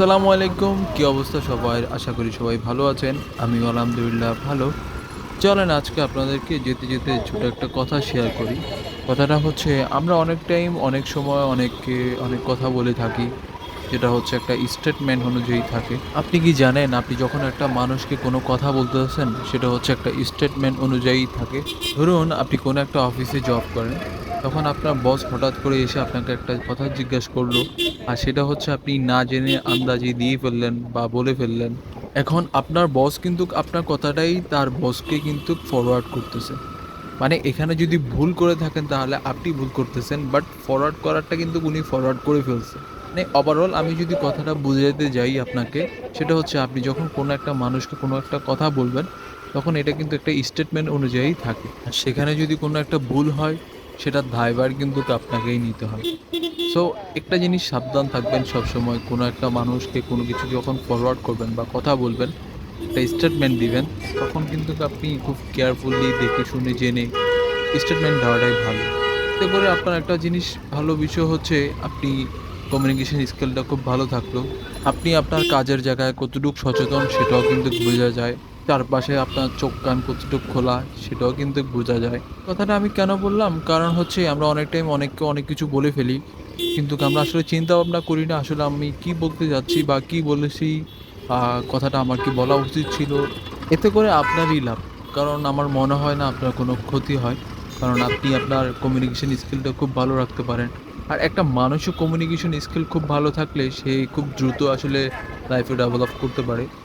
আসসালামু আলাইকুম। কি অবস্থা সবাই আশা করি সবাই ভালো আছেন। আমি আলহামদুলিল্লাহ ভালো। চলেন আজকে আপনাদেরকে যেতে যেতে ছোটো একটা কথা শেয়ার করি। কথাটা হচ্ছে, আমরা অনেক টাইম অনেক সময়, অনেককে, অনেক কথা বলে থাকি। যেটা হচ্ছে একটা স্টেটমেন্ট অনুযায়ী থাকে। আপনি কি জানেন, আপনি যখন একটা মানুষকে কোনো কথা বলতে বলতেছেন, সেটা হচ্ছে একটা স্টেটমেন্ট অনুযায়ী থাকে। ধরুন, আপনি কোনো একটা অফিসে জব করেন। তখন আপনার বস হঠাৎ করে এসে আপনাকে একটা কথা জিজ্ঞাসা করল। আর সেটা হচ্ছে আপনি না জেনে আন্দাজে দিয়ে ফেললেন বা বলে ফেললেন। এখন আপনার বস কিন্তু আপনার কথাটাই তার বসকে কিন্তু ফরওয়ার্ড করতেছে। মানে এখানে যদি ভুল করে থাকেন তাহলে আপনি ভুল করতেছেন বাট ফরওয়ার্ড করারটা কিন্তু উনি ফরওয়ার্ড করে ফেলছে। মানে ওভারঅল আমি যদি কথাটা বুঝাতে যাই আপনাকে, সেটা হচ্ছে আপনি যখন কোনো একটা মানুষকে কোনো একটা কথা বলবেন, তখন এটা কিন্তু একটা স্টেটমেন্ট অনুযায়ী থাকে। সেখানে যদি কোনো একটা ভুল হয় সেটার দায়ভার কিন্তু আপনাকেই নিতে হয় সো একটা জিনিস সাবধান থাকবেন সবসময়। কোনো একটা মানুষকে কোনো কিছু যখন ফরওয়ার্ড করবেন বা কথা বলবেন, একটা স্টেটমেন্ট দিবেন, তখন কিন্তু আপনি খুব কেয়ারফুলি দেখে শুনে জেনে স্টেটমেন্ট দেওয়াটাই ভালো। এতে করে আপনার একটা জিনিস ভালো বিষয় হচ্ছে, আপনি কমিউনিকেশন স্কিলটা খুব ভালো থাকল। আপনি আপনার কাজের জায়গায় কতটুকু সচেতন সেটাও কিন্তু বোঝা যায়। চারপাশে আপনার চোখ কান কতটুকু খোলা, সেটাও কিন্তু বোঝা যায়। কথাটা আমি কেন বললাম? কারণ হচ্ছে আমরা অনেক টাইম অনেককে অনেক কিছু বলে ফেলি, কিন্তু আমরা আসলে চিন্তা ভাবনা করি না, আসলে আমি কি বলতে যাচ্ছি বা কি বলেছি কথাটা আমার কি বলা উচিত ছিল? এতে করে আপনারই লাভ। কারণ আমার মনে হয় না আপনার কোনো ক্ষতি হয়, কারণ আপনি আপনার কমিউনিকেশন স্কিলটা খুব ভালো রাখতে পারেন। আর একটা মানুষও কমিউনিকেশন স্কিল খুব ভালো থাকলে সে খুব দ্রুত আসলে লাইফে ডেভেলপ করতে পারে।